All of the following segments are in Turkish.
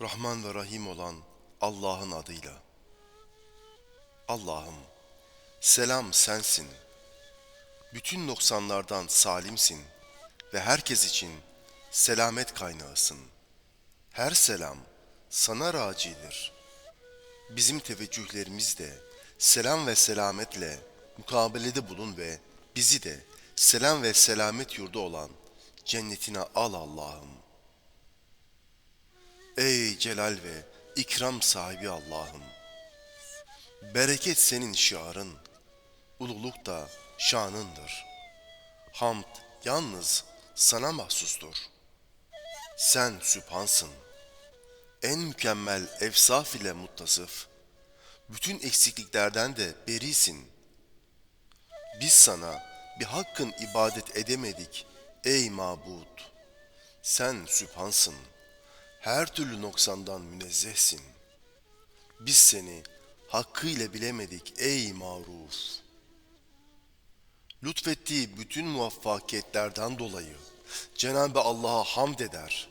Rahman ve Rahim olan Allah'ın adıyla. Allah'ım, selam sensin. Bütün noksanlardan salimsin ve herkes için selamet kaynağısın. Her selam sana racidir. Bizim teveccühlerimiz de selam ve selametle mukabelede bulun ve bizi de selam ve selamet yurdu olan cennetine al Allah'ım. Ey celal ve ikram sahibi Allah'ım! Bereket senin şiarın, ululuk da şanındır. Hamd yalnız sana mahsustur. Sen sübhansın. En mükemmel efsaf ile muttasıf. Bütün eksikliklerden de berisin. Biz sana bir hakkın ibadet edemedik ey mabud. Sen sübhansın. Her türlü noksandan münezzehsin. Biz seni hakkıyla bilemedik ey maruf. Lütfettiği bütün muvaffakiyetlerden dolayı Cenab-ı Allah'a hamd eder.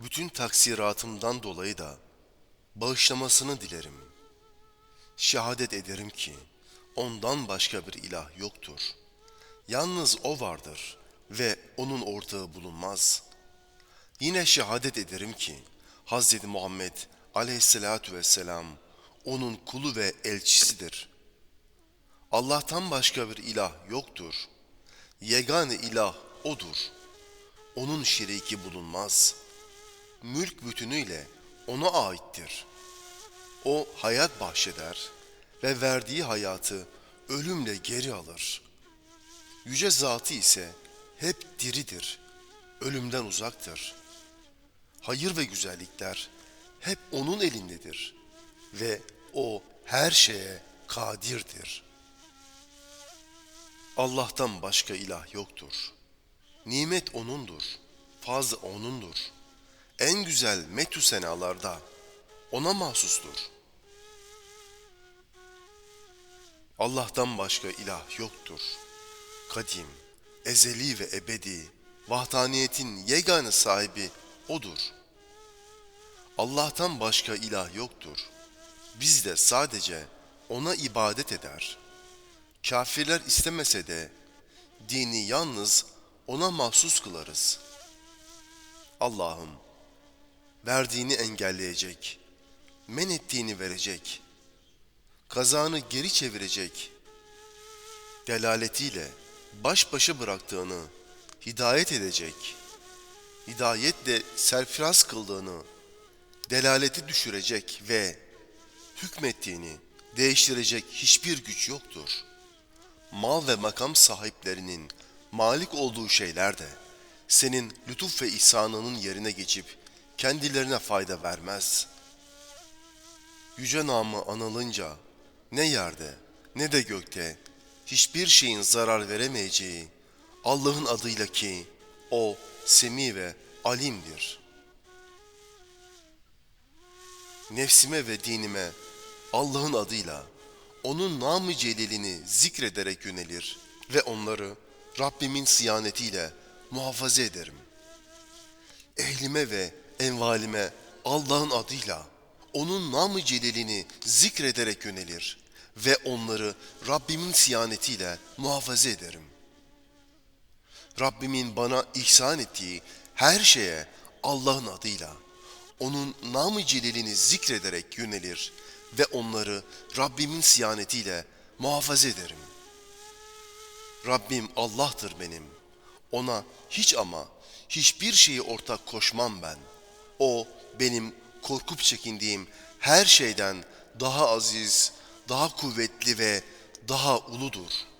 Bütün taksiratımdan dolayı da bağışlamasını dilerim. Şehadet ederim ki ondan başka bir ilah yoktur. Yalnız o vardır ve onun ortağı bulunmaz. Yine şehadet ederim ki Hz. Muhammed aleyhissalatu vesselam onun kulu ve elçisidir. Allah'tan başka bir ilah yoktur. Yegane ilah odur. Onun şeriki bulunmaz. Mülk bütünüyle ona aittir. O hayat bahşeder ve verdiği hayatı ölümle geri alır. Yüce zatı ise hep diridir, ölümden uzaktır. Hayır ve güzellikler hep onun elindedir ve o her şeye kadirdir. Allah'tan başka ilah yoktur. Nimet O'nundur, faz O'nundur. En güzel metü senalarda O'na mahsustur. Allah'tan başka ilah yoktur. Kadim, ezeli ve ebedi, vahdaniyetin yegane sahibi O'dur. Allah'tan başka ilah yoktur. Biz de sadece O'na ibadet eder. Kafirler istemese de dini yalnız O'na mahsus kılarız. Allah'ım, verdiğini engelleyecek, men ettiğini verecek, kazanı geri çevirecek, delaletiyle baş başa bıraktığını hidayet edecek, hidayetle serfiraz kıldığını, delaleti düşürecek ve hükmettiğini değiştirecek hiçbir güç yoktur. Mal ve makam sahiplerinin malik olduğu şeyler de senin lütuf ve ihsanının yerine geçip kendilerine fayda vermez. Yüce namı anılınca ne yerde ne de gökte hiçbir şeyin zarar veremeyeceği Allah'ın adıyla ki o semi ve alimdir. Nefsime ve dinime Allah'ın adıyla onun namı celilini zikrederek yönelir ve onları Rabbimin siyanetiyle muhafaza ederim. Ehlime ve envalime Allah'ın adıyla onun namı celilini zikrederek yönelir ve onları Rabbimin siyanetiyle muhafaza ederim. Rabbimin bana ihsan ettiği her şeye Allah'ın adıyla, onun namı celilini zikrederek yönelir ve onları Rabbimin siyanetiyle muhafaza ederim. Rabbim Allah'tır benim. Ona hiç ama hiçbir şeyi ortak koşmam ben. O benim korkup çekindiğim her şeyden daha aziz, daha kuvvetli ve daha uludur.''